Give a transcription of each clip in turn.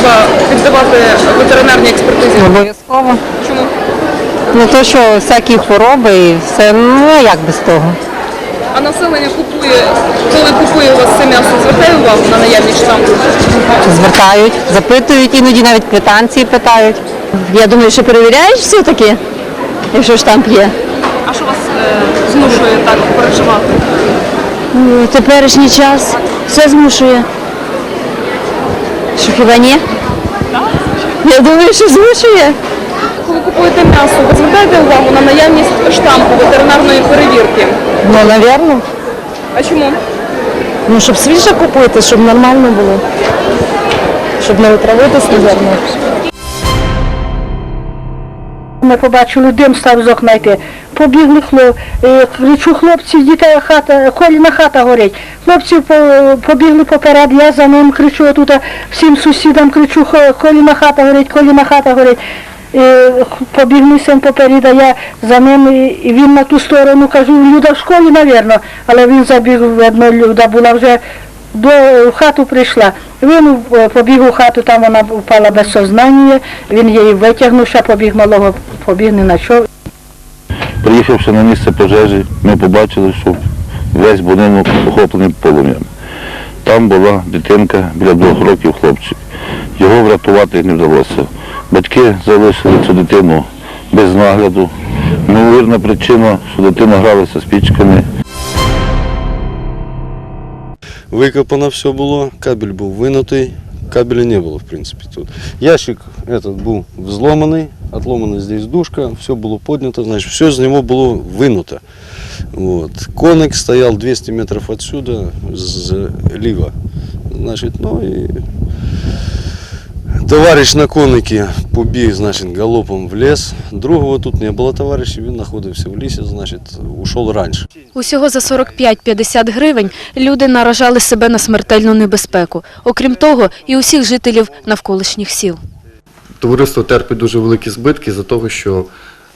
треба піддавати ветеринарній експертизі? Обов'язково. Чому? Ну то що всякі хвороби і все, ну як без того? А населення купує, коли купує у вас це м'ясо, звертає увагу на наявність штампу? Звертають, запитують, іноді навіть квитанції питають. Я думаю, що перевіряєш все-таки, якщо штамп є. А що вас е, змушує так переживати? У теперішній час все змушує. Що хіба ні? Я думаю, що змушує. Коли купуєте м'ясо, ви звертаєте увагу на наявність штампу ветеринарної перевірки? Ну, напевно. А чому? Ну, щоб свіже купити, щоб нормально було. Щоб не отравитись, напевно. Ми побачили дим став з окна йти. Побігли хлоп, е, кричу, хлопці, дітей хата, коліна хата горить. Хлопці побігли поперед, я за ним кричу тут всім сусідам кричу, «Хо- коліна хата горить, коліна хата горить. Е, Побіг мій син а я за ним, і- він на ту сторону, кажу, Люда в школі, навірно, але він забіг, видно, Люда була вже до в хату прийшла. Він е, побіг у хату, там вона впала без сознання, він її витягнув, ще побіг малого, побіг не на що. Приїхавши на місце пожежі, ми побачили, що весь будинок охоплений полум'ям. Там була дитинка біля двох років хлопчик. Його врятувати не вдалося. Батьки залишили цю дитину без нагляду. Невірна причина, що дитина гралася з пічками. Викопано все було, кабель був винутий, кабеля не було, в принципі, тут. Ящик этот був взломаний, отломана здесь дужка, все було поднято, значить, все з нього було винуто. Вот. Коник стоял 200 метров отсюда, зліва. Значит, ну і товариш на коникі побіг, значить, галопом в ліс. Другого тут не було товариша, він знаходився в лісі, значить, ушов раніше. Усього за 45-50 гривень люди наражали себе на смертельну небезпеку. Окрім того, і усіх жителів навколишніх сіл. Товариство терпить дуже великі збитки за того, що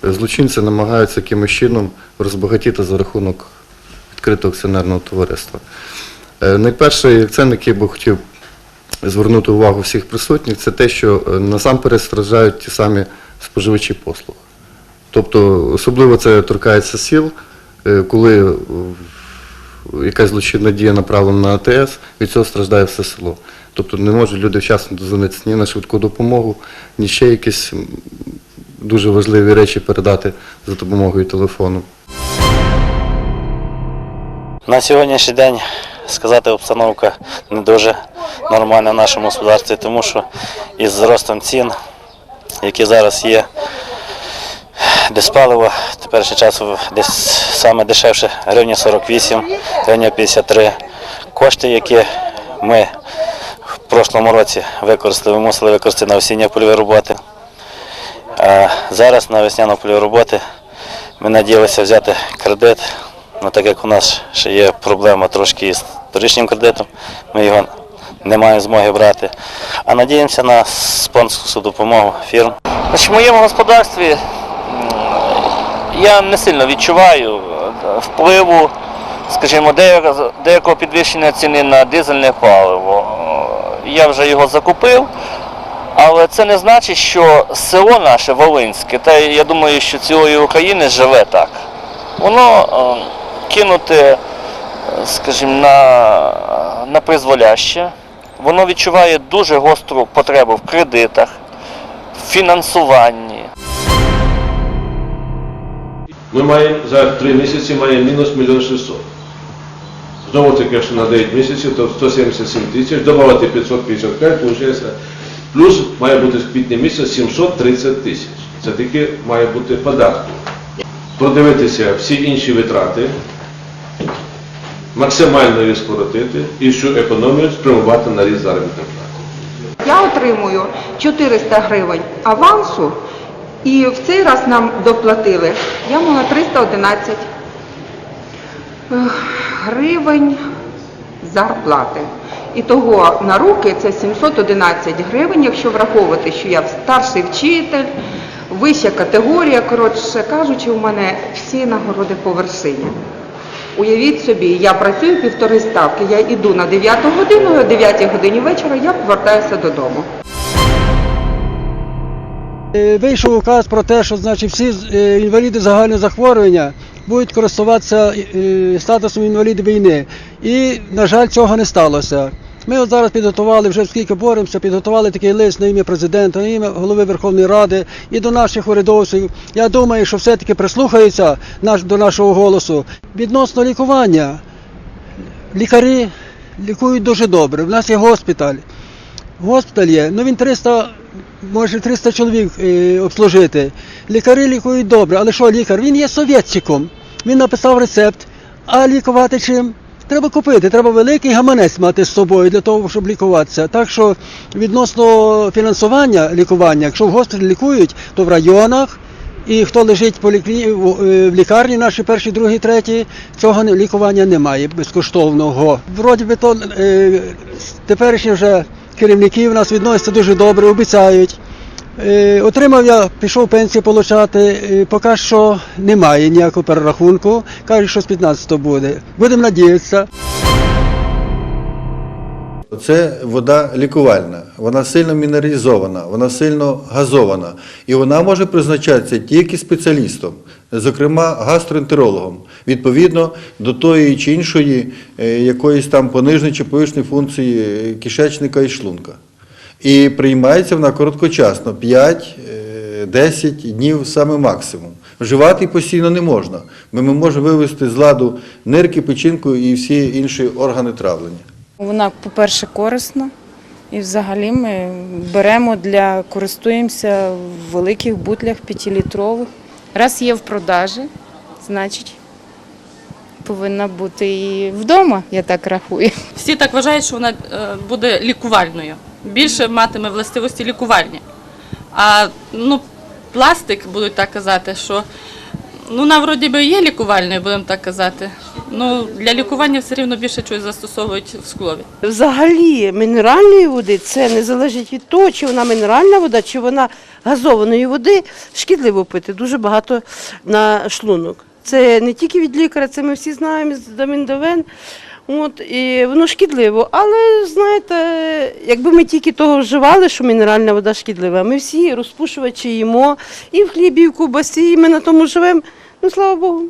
злочинці намагаються якимось чином розбагатіти за рахунок відкритого акціонерного товариства. Е, Найперший акцент, який би хотів звернути увагу всіх присутніх, це те, що е, насамперед страждають ті самі споживачі послуг. Тобто, особливо це торкається сіл, е, коли е, якась злочинна дія направлена на АТС, від цього страждає все село. Тобто не можуть люди вчасно дозвонитися ні на швидку допомогу, ні ще якісь дуже важливі речі передати за допомогою телефону. На сьогоднішній день сказати обстановка не дуже нормальна в нашому господарстві, тому що із зростом цін, які зараз є, десь паливо теперішній час десь саме дешевше гривня 48, гривня 53. Кошти, які ми в прошлому році використали, ми мусили використати на осінні польові роботи. А зараз на весняну польові роботи ми надіялися взяти кредит, але так як у нас ще є проблема трошки із торічнім кредитом, ми його не маємо змоги брати. А надіємося на спонсорську допомогу фірм. Значить, в моєму господарстві я не сильно відчуваю е, впливу, скажімо, деякого, підвищення ціни на дизельне паливо. Е, Я вже його закупив, але це не значить, що село наше Волинське, та я думаю, що цілої України живе так. Воно кинуте, е, скажімо, на, на призволяще. Воно відчуває дуже гостру потребу в кредитах, в фінансуванні. Ми маємо за три місяці маємо мінус мільйон 600. Знову таки, якщо на 9 місяців, то 177 тисяч, додати 555, виходить, плюс має бути в квітні місяць 730 тисяч. Це таки має бути податку. Продивитися всі інші витрати, максимально їх скоротити і всю економію спрямувати на ріст заробітної плати. Я отримую 400 гривень авансу, і в цей раз нам доплатили. Я мала 311 гривень зарплати. І того на руки це 711 гривень, якщо враховувати, що я старший вчитель, вища категорія, коротше кажучи, у мене всі нагороди по вершині. Уявіть собі, я працюю півтори ставки, я йду на 9 годину, о 9 годині вечора я повертаюся додому. Е, вийшов указ про те, що значить, всі е, інваліди загального захворювання будуть користуватися е, статусом інвалідів війни. І, на жаль, цього не сталося. Ми от зараз підготували, вже скільки боремося, підготували такий лист на ім'я президента, на ім'я голови Верховної Ради і до наших урядовців. Я думаю, що все-таки прислухаються до нашого голосу. Відносно лікування, лікарі лікують дуже добре. У нас є госпіталь. Госпіталь є, ну він 300, може 300 чоловік е, обслужити. Лікарі лікують добре, але що лікар? Він є совєтчиком. Він написав рецепт, а лікувати чим? Треба купити, треба великий гаманець мати з собою для того, щоб лікуватися. Так що відносно фінансування лікування, якщо в госпіталі лікують, то в районах. І хто лежить по лікарні, в е, лікарні, наші перші, другі, треті, цього лікування немає безкоштовного. Вроді би то е, теперішні вже керівники в нас відносяться дуже добре, обіцяють. Е, отримав я, пішов пенсію получати, е, поки що немає ніякого перерахунку. Кажуть, що з 15-го буде. Будемо надіятися. Це вода лікувальна, вона сильно мінералізована, вона сильно газована. І вона може призначатися тільки спеціалістом, зокрема гастроентерологом, відповідно до тої чи іншої е, якоїсь там понижної чи повишеної функції кишечника і шлунка. І приймається вона короткочасно 5-10 днів саме максимум. Вживати постійно не можна, ми можемо вивести з ладу нирки, печінку і всі інші органи травлення. Вона, по-перше, корисна. І взагалі ми беремо для користуємося в великих бутлях 5-літрових. Раз є в продажі, значить повинна бути і вдома, я так рахую. Всі так вважають, що вона е, буде лікувальною. Більше матиме властивості лікувальні. А ну, пластик, будуть так казати, що ну, вона вроді би є лікувальною, будемо так казати. Ну, для лікування все рівно більше чогось застосовують в склові. Взагалі мінеральної води це не залежить від того, чи вона мінеральна вода, чи вона газованої води. Шкідливо пити дуже багато на шлунок. Це не тільки від лікаря, це ми всі знаємо з Доміндовен. От, і воно шкідливо. Але знаєте, якби ми тільки того вживали, що мінеральна вода шкідлива, ми всі розпушувачі їмо і в хлібі, і в кубасі, і ми на тому живемо. Ну, слава Богу,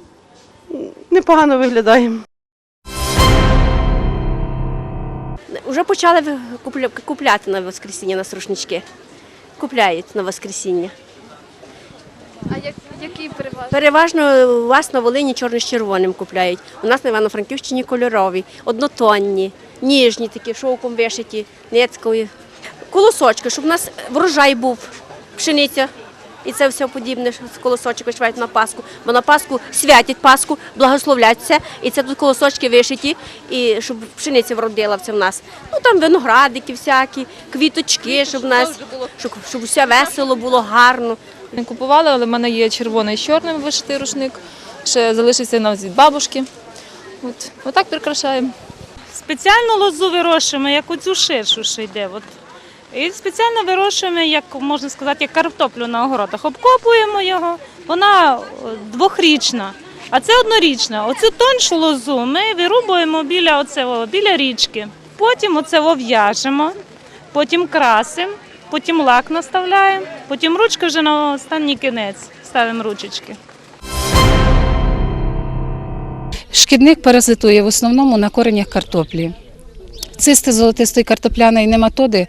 непогано виглядаємо. Вже почали купля- купляти на воскресіння на срушнички. Купляють на воскресіння. А який переважно? Переважно у Волині чорний з червоним купляють. У нас на Івано-Франківщині кольорові, однотонні, ніжні такі, шовком вишиті, нецькові. Колосочки, щоб у нас врожай був, пшениця. І це все подібне, з колосочок вишивають на Пасху. Бо на Пасху святять Пасху, благословлять це. І це тут колосочки вишиті, і щоб пшениця вродила це в нас. Ну там виноградики всякі, квіточки, щоб в нас, щоб, щоб все весело було, гарно. Не купували, але в мене є червоний з чорним вишитий рушник. Ще залишився нам від бабушки. От, отак прикрашаємо. Спеціально лозу вирощуємо, як оцю ширшу ще йде. От. І спеціально вирощуємо, як можна сказати, як картоплю на огородах. Обкопуємо його, вона е, двохрічна, а це однорічна. Оцю тоншу лозу ми вирубуємо біля, оцього, біля річки. Потім оце в'яжемо, потім красимо, потім лак наставляємо, потім ручки вже на останній кінець ставимо ручечки. Шкідник паразитує в основному на коренях картоплі. Цисти золотистої картопляної нематоди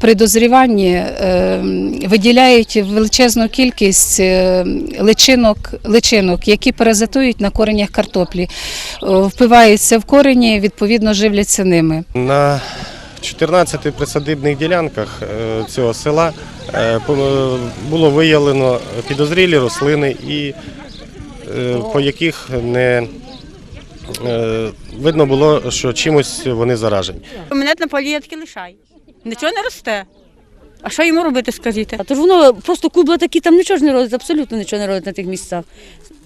при дозріванні е, виділяють величезну кількість е, личинок, личинок, які паразитують на коренях картоплі, Е, впиваються в корені, відповідно живляться ними. На 14 присадибних ділянках цього села було виявлено підозрілі рослини, і по яких не видно було, що чимось вони заражені. У мене на полі я таки лишай. Нічого не росте. А що йому робити, скажіть? А то ж воно просто кубла такі, там нічого ж не родить, абсолютно нічого не родить на тих місцях.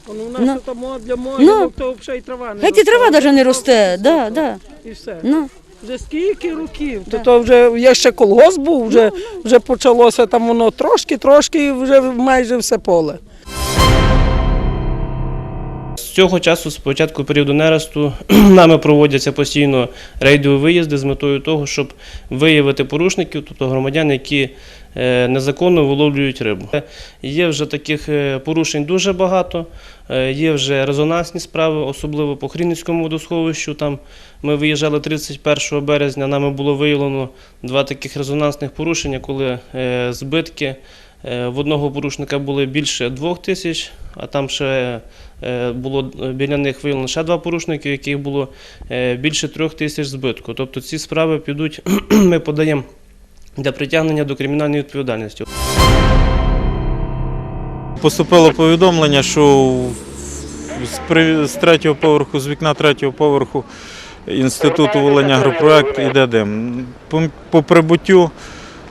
Ну, у Ну. нас там для Ну. то взагалі і трава не Геть і трава навіть не росте, да, да. І все. Ну. Вже скільки років? То, то вже я ще колгосп був, вже, вже почалося там воно трошки-трошки і вже майже все поле. З цього часу, з початку періоду нересту, нами проводяться постійно рейдові виїзди з метою того, щоб виявити порушників, тобто громадян, які е, незаконно виловлюють рибу. Є вже таких е, порушень дуже багато. Е, Є вже резонансні справи, особливо по Хрінницькому водосховищу. Там ми виїжджали 31 березня. Нами було виявлено два таких резонансних порушення, коли е, збитки е, в одного порушника були більше двох тисяч, а там ще е, було е, біля них виявлено ще два порушники, яких було е, більше трьох тисяч збитку. Тобто ці справи підуть, ми подаємо для притягнення до кримінальної відповідальності. Поступило повідомлення, що з, третього поверху, з вікна третього поверху інституту Волиня агропроект йде дим. По, прибуттю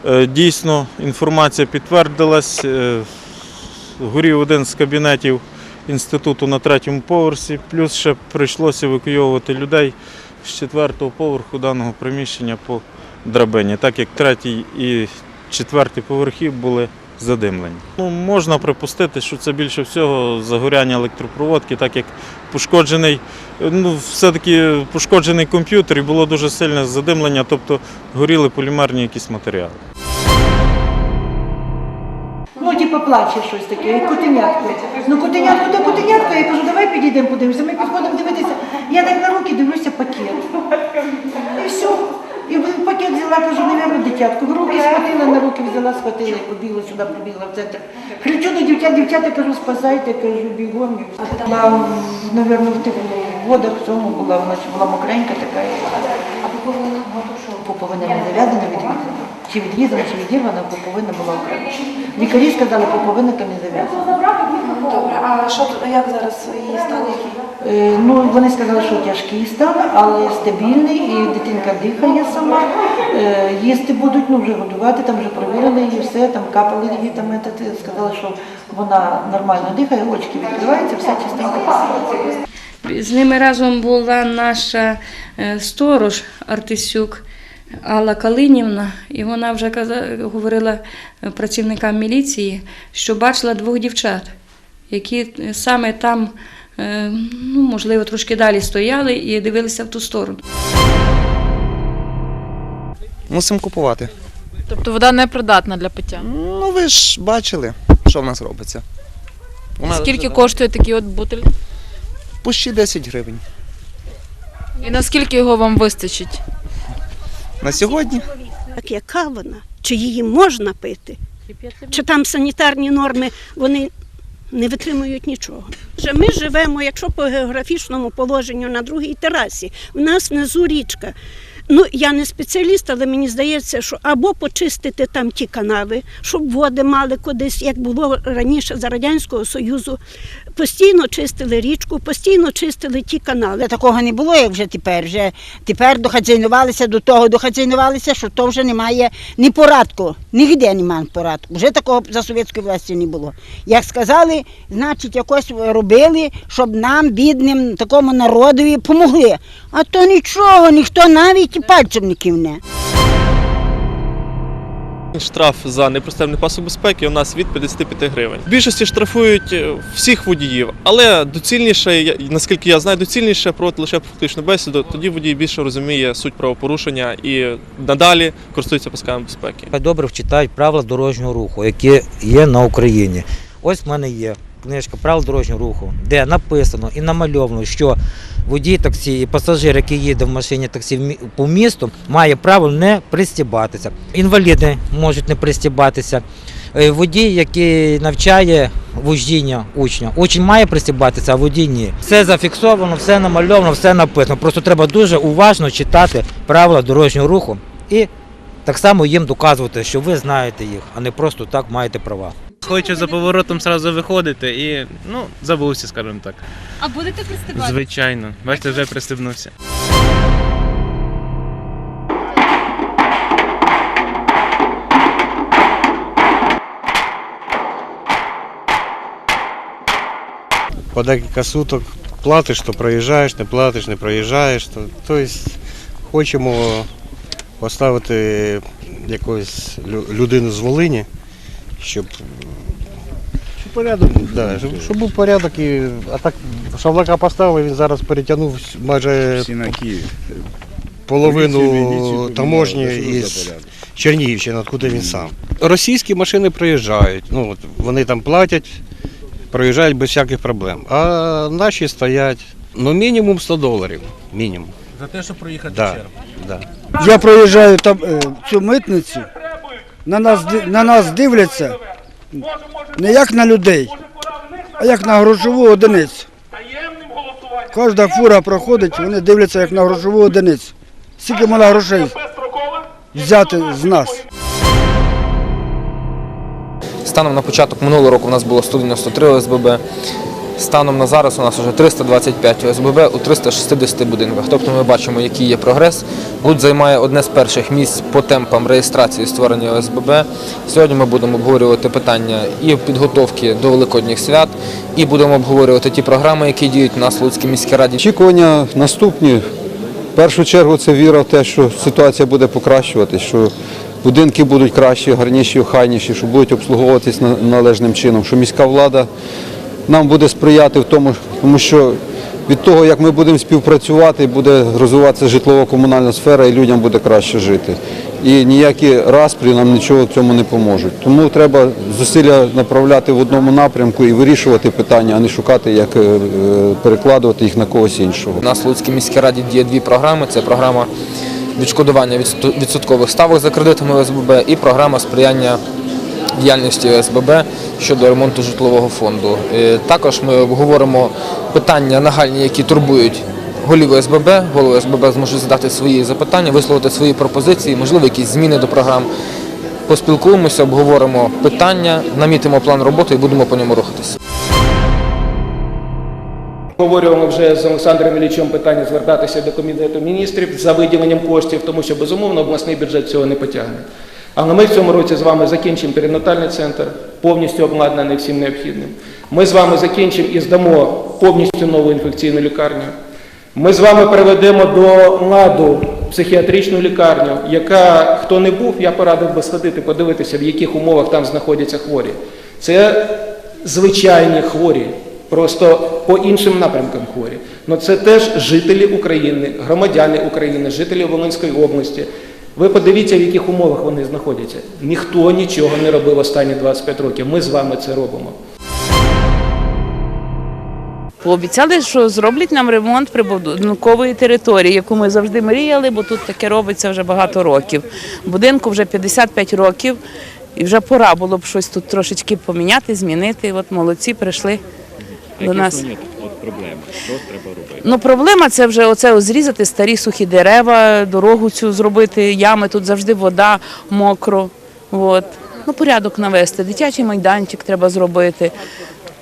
е, дійсно інформація підтвердилась. е, Горів один з кабінетів інституту на третьому поверсі, плюс ще прийшлося евакуйовувати людей з четвертого поверху даного приміщення по драбині, так як третій і четвертий поверхи були задимлені. Ну, можна припустити, що це більше всього загоряння електропроводки, так як пошкоджений, ну, все-таки пошкоджений комп'ютер і було дуже сильне задимлення, тобто горіли полімерні якісь матеріали. Ну, типу, плаче щось таке, як котенятко. Ну, котенятко то котенятко, я кажу, давай підійдемо, подивимося. Ми підходимо дивитися. Я так на руки дивлюся пакет. І все. І пакет взяла, кажу, навірно, дитятку. В руки схватила, на руки взяла, схватила і побігла сюди, побігла в центр. Кричу до дівчат, дівчата, кажу, спасайте, кажу, бігом. Була, навірно, в тих водах в цьому була, вона ще була мокренька така. А поповина Поповина не зав'язана, відрізана. Чи відрізана, чи відірвана, поповина була окремо. Лікарі сказали, поповина то не зав'язана. Добре, а що як зараз її стан який? Е, Ну, вони сказали, що тяжкий стан, але стабільний, і дитинка дихає сама. Е, Їсти будуть, ну вже годувати, там вже провірили її, все, там капали її, там етати, сказали, що вона нормально дихає, очки відкриваються, все чистенько. З ними разом була наша е, сторож Артисюк Алла Калинівна, і вона вже каза- говорила працівникам міліції, що бачила двох дівчат, які е, саме там, е, ну, можливо, трошки далі стояли і дивилися в ту сторону. Мусимо купувати. Тобто вода не придатна для пиття. Ну ви ж бачили, що в нас робиться. У нас Скільки вже коштує такий от бутиль? Пущі 10 гривень. І наскільки його вам вистачить? На сьогодні Так яка вона? Чи її можна пити? Чи там санітарні норми вони не витримують нічого? Вже Ми живемо, якщо по географічному положенню на другій терасі, у нас внизу річка. Ну, я не спеціаліст, але мені здається, що або почистити там ті канави, щоб води мали кудись, як було раніше за Радянського Союзу. Постійно чистили річку, постійно чистили ті канали. Такого не було, як вже тепер. Вже тепер дохазяйнувалися до того, дохазяйнувалися, що то вже немає ні порадку, ніде немає порадку. Вже такого за совєтської власті не було. Як сказали, значить, якось робили, щоб нам, бідним, такому народові, помогли. А то нічого, ніхто навіть і пальцем не кивне. Штраф за непристебний пасок безпеки у нас від 55 гривень. В більшості штрафують е, всіх водіїв, але доцільніше, наскільки я знаю, доцільніше проводити лише фактичну бесіду. Тоді водій більше розуміє суть правопорушення і надалі користується пасками безпеки. Добре вчитають правила дорожнього руху, які є на Україні. Ось в мене є книжка правил дорожнього руху, де написано і намальовано, що водій таксі і пасажир, який їде в машині таксі по місту, має право не пристібатися. Інваліди можуть не пристібатися. Е, Водій, який навчає вождіння учня, учень має пристібатися, а водій ні. Все зафіксовано, все намальовано, все написано. Просто треба дуже уважно читати правила дорожнього руху і так само їм доказувати, що ви знаєте їх, а не просто так маєте права. Хочу за поворотом одразу виходити і ну, забувся, скажімо так. А будете пристебати? Звичайно. Бачите, вже пристебнувся. по декілька суток платиш, то проїжджаєш, не платиш, не проїжджаєш. То, тобто хочемо поставити якусь людину з Волині, щоб, щоб порядок, да, щоб, щоб був порядок. І, а так Шавлака поставили, він зараз перетягнув майже половину таможні із Чернігівщина, откуда він сам. Російські машини проїжджають, ну, от вони там платять, проїжджають без всяких проблем. А наші стоять, ну, мінімум 100 доларів. Мінімум. За те, щоб проїхати Да, да. Я проїжджаю там е, цю митницю, на нас, на нас дивляться не як на людей, а як на грошову одиницю. Кожна фура проходить, вони дивляться як на грошову одиницю. Скільки можна грошей взяти з нас. Станом на початок минулого року у нас було 193 ОСББ. Станом на зараз у нас вже 325 ОСББ у 360 будинках. Тобто ми бачимо, який є прогрес. Луч займає одне з перших місць по темпам реєстрації створення ОСББ. Сьогодні ми будемо обговорювати питання і підготовки до великодніх свят, і будемо обговорювати ті програми, які діють у нас в Луцькій міській раді. Очікування наступні. В першу чергу це віра в те, що ситуація буде покращуватись, що будинки будуть кращі, гарніші, охайніші, що будуть обслуговуватись належним чином, що міська влада нам буде сприяти в тому, тому що від того, як ми будемо співпрацювати, буде розвиватися житлово-комунальна сфера і людям буде краще жити. І ніякі распрі нам нічого в цьому не поможуть. Тому треба зусилля направляти в одному напрямку і вирішувати питання, а не шукати, як е, перекладувати їх на когось іншого. У нас в Луцькій міській раді діє дві програми. Це програма відшкодування відсоткових ставок за кредитами ОСББ і програма сприяння діяльності ОСББ щодо ремонту житлового фонду. Е, Також ми обговоримо питання нагальні, які турбують голів ОСББ. Голови ОСББ зможуть задати свої запитання, висловити свої пропозиції, можливо, якісь зміни до програм. Поспілкуємося, обговоримо питання, намітимо план роботи і будемо по ньому рухатися. Обговорювали вже з Олександром Іллічем питання звертатися до Кабінету міністрів за виділенням коштів, тому що, безумовно, обласний бюджет цього не потягне. Але ми в цьому році з вами закінчимо перинатальний центр, повністю обладнаний всім необхідним. Ми з вами закінчимо і здамо повністю нову інфекційну лікарню. Ми з вами приведемо до ладу психіатричну лікарню, яка, хто не був, я порадив би сходити, подивитися, в яких умовах там знаходяться хворі. Це звичайні хворі, просто по іншим напрямкам хворі. Ну це теж жителі України, громадяни України, жителі Волинської області. Ви подивіться, в яких умовах вони знаходяться. Ніхто нічого не робив останні 25 років. Ми з вами це робимо. Пообіцяли, що зроблять нам ремонт прибудинкової території, яку ми завжди мріяли, бо тут таке робиться вже багато років. Будинку вже 55 років, і вже пора було б щось тут трошечки поміняти, змінити. От молодці прийшли до нас. Проблеми? Що треба робити? Ну, проблема це вже оце зрізати старі сухі дерева, дорогу цю зробити, ями, тут завжди вода, мокро. От. Ну, порядок навести, дитячий майданчик треба зробити,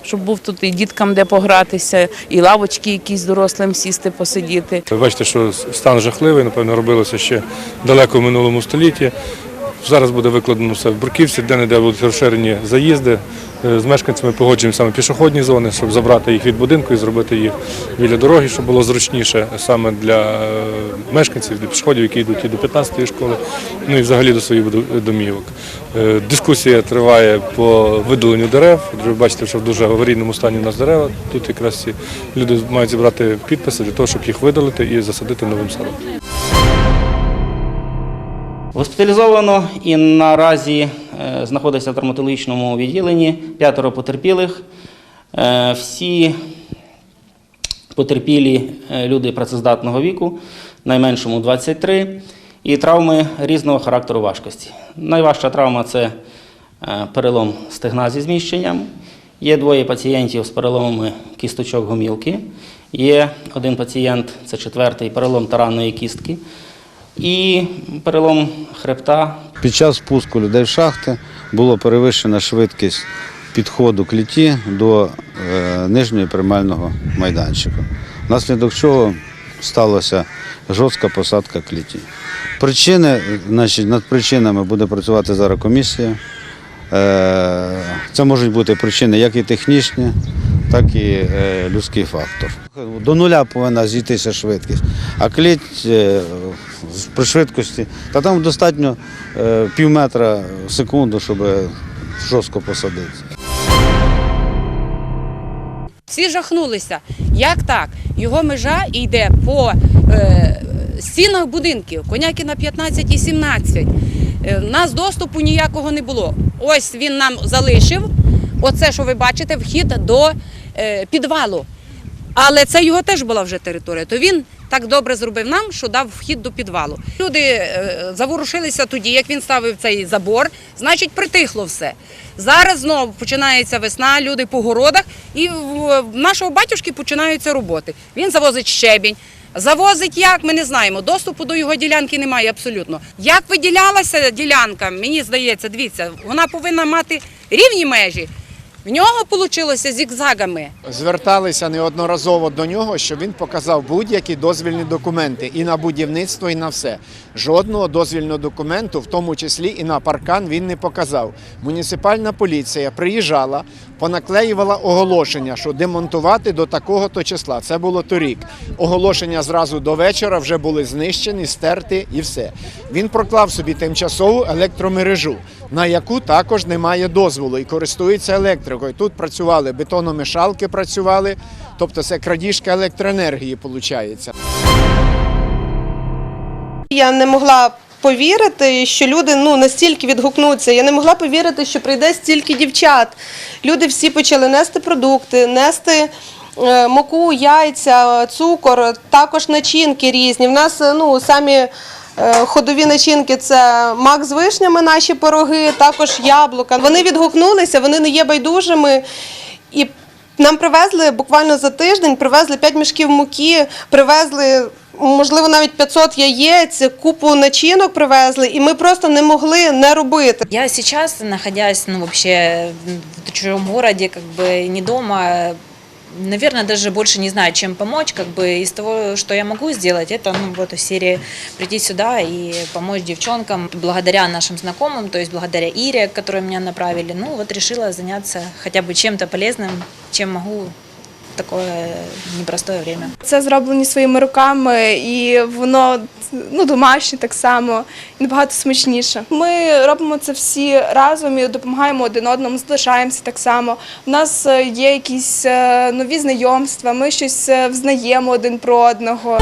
щоб був тут і діткам де погратися, і лавочки якісь дорослим сісти, посидіти. Ви бачите, що стан жахливий, напевно, робилося ще далеко в минулому столітті. Зараз буде викладено все в Бурківці, де-не-де будуть розширені заїзди. Е, З мешканцями погоджуємо саме пішохідні зони, щоб забрати їх від будинку і зробити їх біля дороги, щоб було зручніше саме для е, мешканців, для пішоходів, які йдуть і до 15-ї школи, ну і взагалі до своїх домівок. Е, Дискусія триває по видаленню дерев. Ви бачите, що в дуже аварійному стані у нас дерева. Тут якраз ці люди мають зібрати підписи для того, щоб їх видалити і засадити новим садом. Госпіталізовано і наразі е, знаходиться в травматологічному відділенні п'ятеро потерпілих. Е, Всі потерпілі е, люди працездатного віку, найменшому 23, і травми різного характеру важкості. Найважча травма це перелом стегна зі зміщенням. Є двоє пацієнтів з переломами кісточок гомілки. Є один пацієнт, це четвертий, перелом таранної кістки. І перелом хребта Під час спуску людей в шахти було перевищена швидкість підходу кліті до е, нижнього приймального майданчика. Внаслідок чого сталася жорстка посадка кліті. Причини, значить, над причинами буде працювати зараз комісія. Е, Це можуть бути причини як і технічні, так і е, людський фактор. До нуля повинна зійтися швидкість, а кліть е, при швидкості, та там достатньо е, пів метра в секунду, щоб жорстко посадити. Всі жахнулися. Як так? Його межа йде по е, стінах будинків, Конякіна 15 і 17. Е, У нас доступу ніякого не було. Ось він нам залишив. Оце, що ви бачите, вхід до підвалу. Але це його теж була вже територія. То він так добре зробив нам, що дав вхід до підвалу. Люди е, заворушилися тоді, як він ставив цей забор, значить притихло все. Зараз знову починається весна, люди по городах, і в нашого батюшки починаються роботи. Він завозить щебінь. Завозить як, ми не знаємо. Доступу до його ділянки немає абсолютно. Як виділялася ділянка, мені здається, дивіться, вона повинна мати рівні межі. В нього вийшло зігзагами. Зверталися неодноразово до нього, щоб він показав будь-які дозвільні документи і на будівництво, і на все. Жодного дозвільного документу, в тому числі і на паркан, він не показав. Муніципальна поліція приїжджала, понаклеювала оголошення, що демонтувати до такого-то числа. Це було торік. Оголошення зразу до вечора вже були знищені, стерті і все. Він проклав собі тимчасову електромережу, на яку також немає дозволу і користується електрикою. Тут працювали бетономішалки, працювали, тобто це крадіжка електроенергії виходить. Я не могла повірити, що люди ну настільки відгукнуться. Я не могла повірити, що прийде стільки дівчат. Люди всі почали нести продукти, нести. е, Муку, яйця, цукор, також начинки різні. В нас е, ну самі ходові начинки це мак з вишнями, наші пироги, також яблука. Вони відгукнулися, вони не є байдужими. І нам привезли буквально за тиждень, привезли 5 мішків муки, привезли, можливо, навіть 500 яєць, купу начинок привезли, і ми просто не могли не робити. Я сейчас, находясь, ну, вообще в чужом городе, как бы не дома, наверное, даже больше не знаю, чем помочь, как бы из того, что я могу сделать, это, ну, вот из серии прийти сюда и помочь девчонкам, благодаря нашим знакомым, то есть благодаря Ире, которые меня направили, ну, вот решила заняться хотя бы чем-то полезным, чем могу в такое непростое время. Це зроблені своїми руками, і воно ну, домашнє так само, і набагато смачніше. Ми робимо це всі разом і допомагаємо один одному, залишаємося так само. У нас е, є якісь е, нові знайомства, ми щось е, взнаємо один про одного.